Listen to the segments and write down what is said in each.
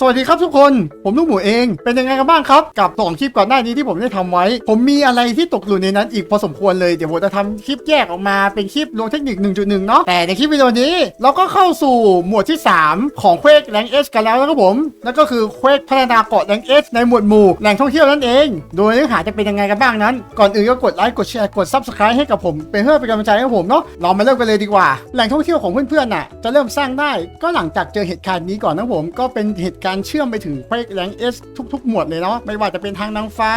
สวัสดีครับทุกคน ผมลูกหมูเอง เป็นยังไงกันบ้างครับ กับสองคลิปก่อนหน้านี้ที่ผมได้ทำไว้ ผมมีอะไรที่ตกหล่นในนั้นอีกพอสมควรเลย เดี๋ยวผมจะทำคลิปแยกออกมาเป็นคลิปลงเทคนิค 1.1 เนาะ แต่ในคลิปวิดีโอนี้ เราก็เข้าสู่หมวดที่ 3 ของเควกแรงเอสกันแล้วนะครับผม นั่นก็คือเควกพัฒนาเกาะแรงเอสในหมวดหมู่แหล่งท่องเที่ยวนั่นเอง โดยเนื้อหาจะเป็นยังไงกันบ้างนั้น ก่อนอื่นก็กดไลค์ กดแชร์ กด subscribe ให้กับผม เป็นเพื่อเป็นกำลังใจให้ผมเนาะ เรามาเริ่มกันเลยดีกว่า แหล่งท่องเที่ยวของเพื่อนๆน่ะ จะเริ่มสร้างได้ก็หลังจากเจอเหตุการณ์นี้ก่อนนะผมก็เป็นเหตุการเชื่อมไปถึงเควกแรงเอสทุก ๆ หมวดเลยเนาะไม่ว่าจะเป็นทางนางฟ้า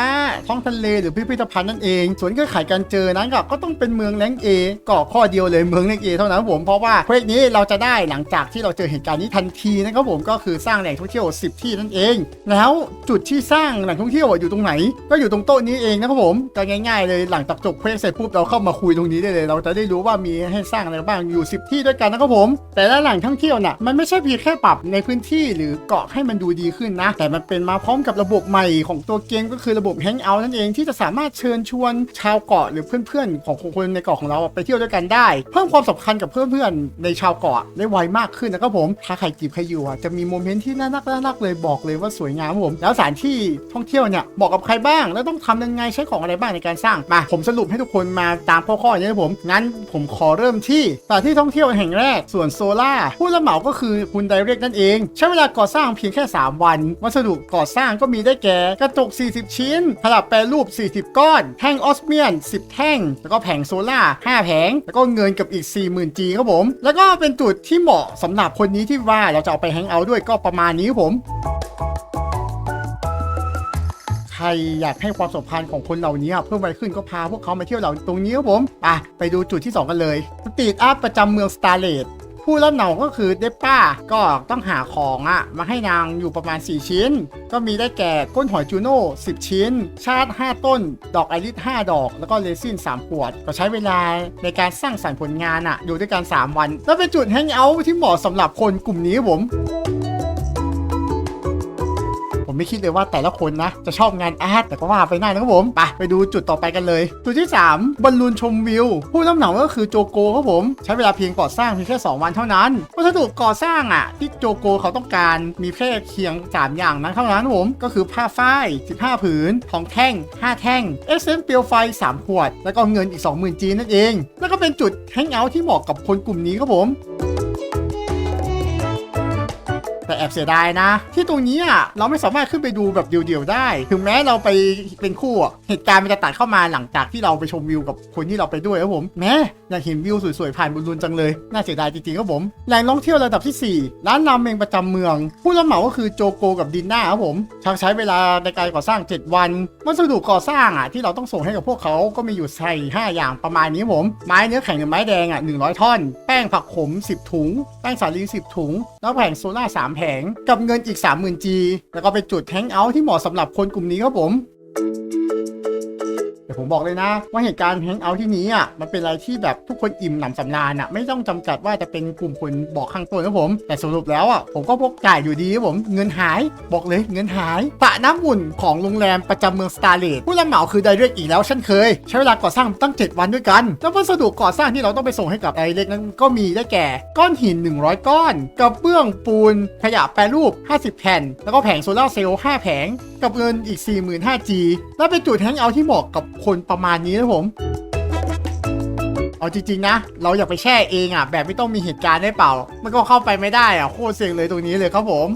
ท้องทะเลหรือพิพิธภัณฑ์นั่นเอง ส่วนเงื่อนไขการเจอนั้นก็ก็ต้องเป็นเมืองแรงเอก็ข้อเดียวเลยเมืองแรงเอเท่านั้นผมเพราะว่าเควกนี้เราจะได้หลังจากที่เราเจอเหตุการณ์นี้ทันทีนะครับผมก็คือสร้างแหล่งท่องเที่ยว 10 ที่นั่นเอง แล้วจุดที่สร้างแหล่งท่องเที่ยวอยู่ตรงไหน ก็อยู่ตรงโต๊ะนี้เองนะครับผมก็ง่าย ๆ เลยหลังจากจบเควกเสร็จปุ๊บเราเข้ามาคุยตรงนี้ได้เลย เราจะได้รู้ว่ามีให้สร้างอะไรบ้างอยู่ 10 ที่ด้วยกันนะครับผม แต่ละแหล่งท่องเที่ยวน่ะมันไม่ใช่เพียงแค่ปรับในพื้นที่หรือเกาะให้มันดูดีขึ้นนะ แต่มันเป็นมาพร้อมกับระบบใหม่ของตัวเกมก็คือระบบ Hangout นั่นเองที่จะสามารถเชิญชวนชาวเกาะหรือเพื่อนๆ ของคนในเกาะของเราไปเที่ยวด้วยกันได้ เพิ่มความสำคัญกับเพื่อนๆในชาวเกาะได้ไวมากขึ้นนะครับผมถ้าใครจีบใครอยู่อะจะมีโมเมนต์ที่น่ารักน่ารักเลยบอกเลยว่าสวยงามผมแล้วสถานที่ท่องเที่ยวเนี่ยเหมาะกับใครบ้าง แล้วต้องทำยังไงใช้ของอะไรบ้างในการสร้างมาผมสรุปให้ทุกคนมาตามข้อๆอย่างนี้ผมงั้นผมขอเริ่มที่สถานที่ท่องเที่ยวแห่งแรกส่วนโซล่าผู้รับเหมาก็คือคุณไดเรกนั่นเอง ใช้เวลาก่อสร้างเพียงแค่ 3 วัน วัสดุก่อสร้างก็มีได้แก่ กระจก 40 ชิ้นผลับแปรรูป 40 ก้อน แท่งออสเมียน 10 แท่ง แล้วก็แผงโซล่า 5 แผง แล้วก็เงินกับอีก 40,000 G ครับผม แล้วก็เป็นจุดที่เหมาะสำหรับคนนี้ที่ว่าเราจะเอาไปแฮงเอาท์ด้วยก็ประมาณนี้ครับผมใครอยากให้ความสัมพันธ์ของคนเหล่านี้เพิ่มไวขึ้นก็พาพวกเขามาเที่ยวเหล่าตรงนี้ครับผมไปไปดูจุดที่ 2 กันเลย สตรีทอาร์ตประจำเมืองสตาร์เลต ผู้รับเหนาก็คือเดปป้าก็ต้องหาของอะมาให้นางอยู่ประมาณ 4 ชิ้น ก็มีได้แก่ก้นหอยจูโน่10 ชิ้น ชาร์จ5ต้น ดอกไอริส5ดอก แล้วก็เลซิน3ขวด ก็ใช้เวลาในการสร้างสรรค์ผลงานอะอยู่ด้วยกัน 3 วัน แล้วเป็นจุดแฮงเอาท์ที่เหมาะสำหรับคนกลุ่มนี้ผม ไม่คิดเลยว่าแต่ละคนนะ จะชอบงานอาร์ตแต่ก็ว่าไปได้นะครับผมไปไปดูจุดต่อไปกันเลย จุดที่ 3บอลลูนชมวิว ผู้รับเหมาก็คือโจโกครับผม ใช้เวลาเพียงก่อสร้างเพียงแค่ 2 วันเท่านั้นวัสดุก่อสร้างอะ ที่โจโกเขาต้องการมีแค่เพียง 3 อย่างนั้นเท่านั้นผมก็คือผ้าฝ้าย 15 ผืนทองแท่ง 5 แท่งเอเซนเปลวไฟ 3 ขวด แล้วก็เงินอีก 20,000จีนนั่นเอง แล้วก็เป็นจุดแฮงเอาท์ที่เหมาะกับคนกลุ่มนี้ครับผม แต่แอบเสียดายนะ ที่ตรงนี้อะเราไม่สามารถขึ้นไปดูแบบเดี่ยวๆได้ ถึงแม้เราไปเป็นคู่เหตุการณ์มันจะตัดเข้ามาหลังจากที่เราไปชมวิวกับคนที่เราไปด้วยครับผมแม้อยากเห็นวิวสวยๆผ่านบนรุนจังเลยน่าเสียดายจริงๆครับผมแหล่งท่องเที่ยวระดับที่ 4 ร้านราเมงประจำเมือง ผู้รับเหมาก็คือโจโกกับดินน่าครับผมใช้เวลาในการก่อสร้าง 7 วันวัสดุก่อสร้างอะที่เราต้องส่งให้กับพวกเขาก็มีอยู่ใส่5อย่างประมาณนี้ผมไม้เนื้อแข็งกับไม้แดงอะ100 ท่อน แป้งผักขม 10 ถุง แป้งสาลี10 ถุง แล้วแผงโซล่า3แผงกับเงินอีก 30,000 G แล้วก็เป็นจุดแฮงเอาท์ที่เหมาะสำหรับคนกลุ่มนี้ครับผม แต่ผมบอกเลยนะ ว่าเหตุการณ์แฮงเอาท์ที่นี้อะมันเป็นอะไรที่แบบทุกคนอิ่มหนำสำราญอะไม่ต้องจำกัดว่าจะเป็นกลุ่มคนบอกข้างต้นนะผม แต่สรุปแล้วอะผมก็พกจ่ายอยู่ดีครับผมเงินหายบอกเลยเงินหายปะน้ำอุ่นของโรงแรมประจำเมืองสตาร์เลตผู้รับเหมาคือไดเรกอีกแล้วเช่นเคย ใช้เวลาก่อสร้างตั้ง 7 วันด้วยกัน แล้ววัสดุก่อสร้างที่เราต้องไปส่งให้กับไดเรกนั้นก็มีได้แก่ ก้อนหิน 100 ก้อนกระเบื้องปูนขยะแปรรูป 50 แผ่น แล้วก็แผงโซลาร์เซลล์5แผง กับเงินอีก 45,000 G และเป็นจุดแฮงเอาท์ที่เหมาะกับคนประมาณนี้นะผม เอาจริงๆนะ เราอยากไปแช่เองอะ แบบไม่ต้องมีเหตุการณ์ได้เปล่า มันก็เข้าไปไม่ได้อะโคตรเซ็งเลยตรงนี้เลยครับผม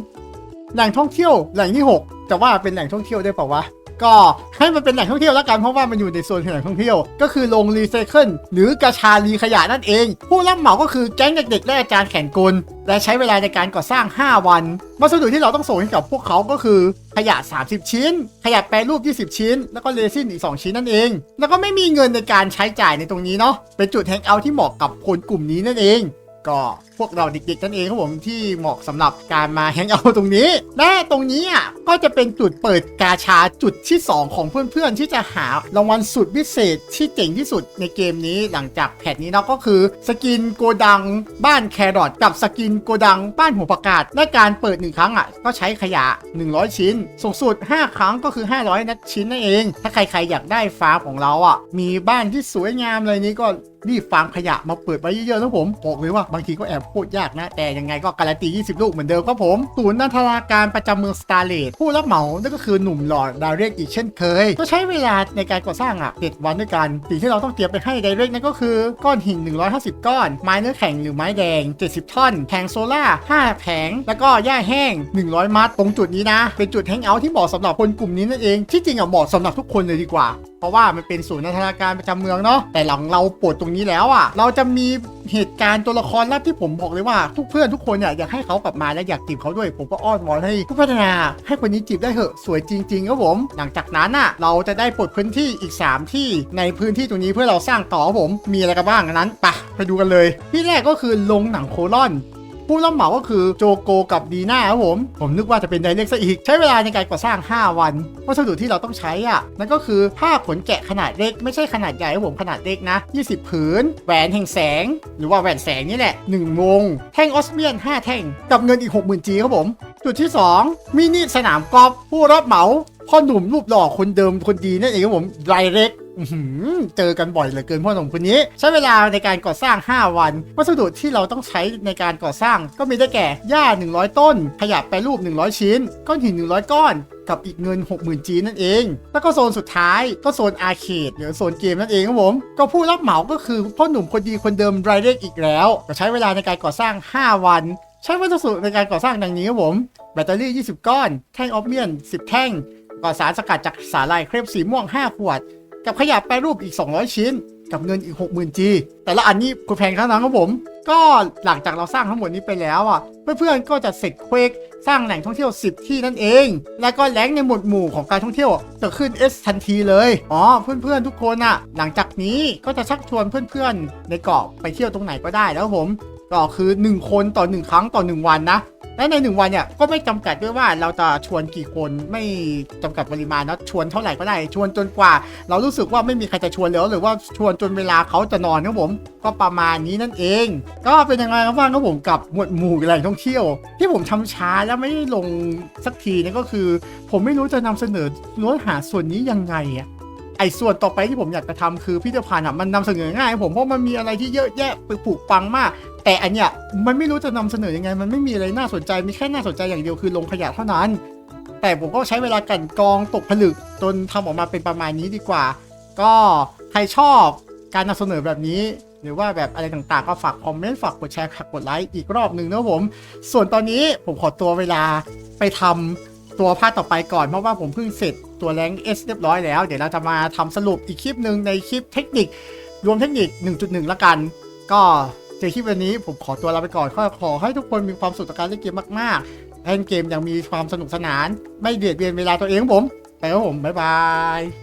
แหล่งท่องเที่ยวแหล่งที่6จะว่าเป็นแหล่งท่องเที่ยวได้เปล่าวะก็ให้มันเป็นแหล่งท่องเที่ยวแล้วกันเพราะว่ามันอยู่ในโซนแหล่งท่องเที่ยว ก็คือโรงรีไซเคิลหรือกระชารีขยะนั่นเอง ผู้รับเหมาก็คือแก๊งเด็กๆและอาจารย์แข่งกล และใช้เวลาในการก่อสร้าง 5 วัน วัสดุที่เราต้องส่งให้กับพวกเขาก็คือ ขยะ 30 ชิ้น ขยะแปรรูป 20 ชิ้น แล้วก็เลซินอีก 2 ชิ้นนั่นเอง แล้วก็ไม่มีเงินในการใช้จ่ายในตรงนี้เนาะเป็นจุดแฮงเอาท์ที่เหมาะกับคนกลุ่มนี้นั่นเอง ก็ วกเราเด็กๆนั่นเองครับผมที่เหมาะสำหรับการมาแฮงเอาท์ตรงนี้ และตรงนี้อะก็จะเป็นจุดเปิดกาชาจุดที่ 2 ของเพื่อนๆ ที่จะหารางวัลสุดพิเศษที่เจ๋งที่สุดในเกมนี้หลังจากแพทนี้เนาะก็คือสกินโกดังบ้านแครอทกับสกินโกดังบ้านหัวประกาศและการเปิด 1 ครั้งอะก็ใช้ขยะ 100 ชิ้น สูงสุด 5 ครั้งก็คือ 500 นัดชิ้นนั่นเอง ถ้าใครๆอยากได้ฟ้าของเราอะมีบ้านที่สวยงามอะไรนี้ก็รีบฟาร์มขยะมาเปิดไว้เยอะๆนะผมบอกเลยว่าบางทีก็แอบพูดยากนะ แต่ยังไงก็การันตี 20 ลูกเหมือนเดิมครับผม ศูนย์นันทนาการประจำเมืองสตาร์เลตผู้รับเหมา นั่นก็คือหนุ่มหล่อดาวเรกอีกเช่นเคย ก็ใช้เวลาในการก่อสร้างอะ7วันด้วยกัน สิ่งที่เราต้องเตรียมไปให้ไดเรกนั่นก็คือ ก้อนหิน 150 ก้อน ไม้เนื้อแข็งหรือไม้แดง 70 ท่อน แผงโซล่า 5 แผง แล้วก็หญ้าแห้ง 100 มัด ตรงจุดนี้นะ เป็นจุดแฮงเอาท์ที่เหมาะสำหรับคนกลุ่มนี้นั่นเอง ที่จริงอะเหมาะสำหรับทุกคนเลยดีกว่า เพราะว่ามันเป็นศูนย์นันทนาการประจำเมืองเนาะแต่หลังเราปลดตรงนี้แล้วอะเราจะมีเหตุการณ์ตัวละครลับที่ผมบอกเลยว่าทุกเพื่อนทุกคนเนี่ยอยากให้เขากลับมาและอยากจีบเขาด้วย ผมก็อ้อนวอนให้ผู้พัฒนา ให้คนนี้จีบได้เหอะสวยจริงๆครับผม หลังจากนั้นอะเราจะได้ปลดพื้นที่อีก 3 ที่ในพื้นที่ตรงนี้เพื่อเราสร้างต่อครับผมมีอะไรกันบ้างนนั้นปะไปดูกันเลยที่แรกก็คือลงหนังโคลอน ผู้รับเหมาก็คือโจโกกับดีน่าครับผม ผมนึกว่าจะเป็นไดเรกซะอีก ใช้เวลาในการก่อสร้าง 5 วัน วัสดุที่เราต้องใช้อะ นั่นก็คือผ้าขนแกะขนาดเล็ก ไม่ใช่ขนาดใหญ่ครับผมขนาดเล็กนะ 20 ผืน แหวนแห่งแสง หรือว่าแหวนแสงนี่แหละ1วง แท่งออสเมียน 5 แท่ง กับเงินอีก 60,000จีครับผม จุดที่ 2 มินิสนามกอล์ฟผู้รับเหมาพ่อหนุ่มรูปหล่อคนเดิมคนดีนั่นเองครับผมไดเรกอื้อหือ เจอกันบ่อยเหลือเกินพ่อหนุ่มคนนี้ ใช้เวลาในการก่อสร้าง 5 วัน วัสดุที่เราต้องใช้ในการก่อสร้างก็มีได้แก่หญ้า 100 ต้น ขยะแปรรูป 100 ชิ้น ก้อนหิน 100 ก้อนกับอีกเงิน 60,000 จีนนั่นเอง แล้วก็โซนสุดท้ายก็โซนอาร์เคดหรือโซนเกมนั่นเองครับผม ก็ผู้รับเหมาก็คือพ่อหนุ่มคนดีคนเดิมไรเดกอีกแล้ว ก็ใช้เวลาในการก่อสร้าง 5 วัน ใช้วัสดุในการก่อสร้างดังนี้ครับผม แบตเตอรี่ 20 ก้อน แท่งออฟเมียน 10 แท่งก่อสารสกัดจากสาลายเครปสีม่วง 5 ขวด กับขยะแปรรูปอีก 200 ชิ้น กับเงินอีก 60,000 G แต่ละอันนี้คุณแพงเท่านั้นครับผม ก็หลังจากเราสร้างทั้งหมดนี้ไปแล้วอะ เพื่อนๆก็จะเสร็จเควกสร้างแหล่งท่องเที่ยว 10 ที่นั่นเอง แล้วก็แรงในหมวดหมู่ของการท่องเที่ยวจะขึ้น S ทันทีเลย อ๋อ เพื่อนๆ ทุกคนอะ หลังจากนี้ก็จะชักชวนเพื่อนๆ ในเกาะไปเที่ยวตรงไหนก็ได้แล้วผม ก็คือ 1 คนต่อ 1 ครั้งต่อ 1 วันนะ และใน1วันเนี่ยก็ไม่จำกัดด้วยว่าเราจะชวนกี่คนไม่จำกัดปริมาณนะชวนเท่าไหร่ก็ได้ชวนจนกว่า เรารู้สึกว่าไม่มีใครจะชวนแล้วหรือว่าชวนจนเวลาเขาจะนอนครับผมก็ประมาณนี้นั่นเอง ก็เป็นยังไงครับบ้างครับผมกับหมวดหมู่แหล่งท่องเที่ยว ที่ผมทำช้าแล้วไม่ลงสักทีนี่ก็คือ ผมไม่รู้จะนำเสนอเนื้อหาส่วนนี้ยังไงอะไอ้ส่วนต่อไปที่ผมอยากจะทำคือพิพิธภัณฑ์อะมันนำเสนอง่ายผมเพราะมันมีอะไรที่เยอะแยะไปผูกปังมาก แต่อันเนี้ยมันไม่รู้จะนำเสนอยังไง มันไม่มีอะไรน่าสนใจมีแค่น่าสนใจอย่างเดียวคือลงขยะเท่านั้น แต่ผมก็ใช้เวลากันกองตกผลึกจนทำออกมาเป็นประมาณนี้ดีกว่า ก็ใครชอบการนำเสนอแบบนี้ หรือว่าแบบอะไรต่างๆ ก็ฝากคอมเมนต์ฝากกดแชร์ฝากกดไลค์อีกรอบหนึ่งนะผม ส่วนตอนนี้ผมขอตัวเวลาไปทำตัวภาคต่อไปก่อนเพราะว่าผมเพิ่งเสร็จตัวแรงเอสเรียบร้อยแล้ว เดี๋ยวเราจะมาทำสรุปอีกคลิปหนึ่งในคลิปเทคนิค รวมเทคนิค 1.1 ละกัน ก็ เจอคลิปวันนี้ผมขอตัวลาไปก่อนขอขอให้ทุกคนมีความสุขกับการเล่นเกมมากๆเล่นเกมอย่างมีความสนุกสนาน ไม่เบียดเบียนเวลาตัวเองผมไปครับผมบ๊ายบาย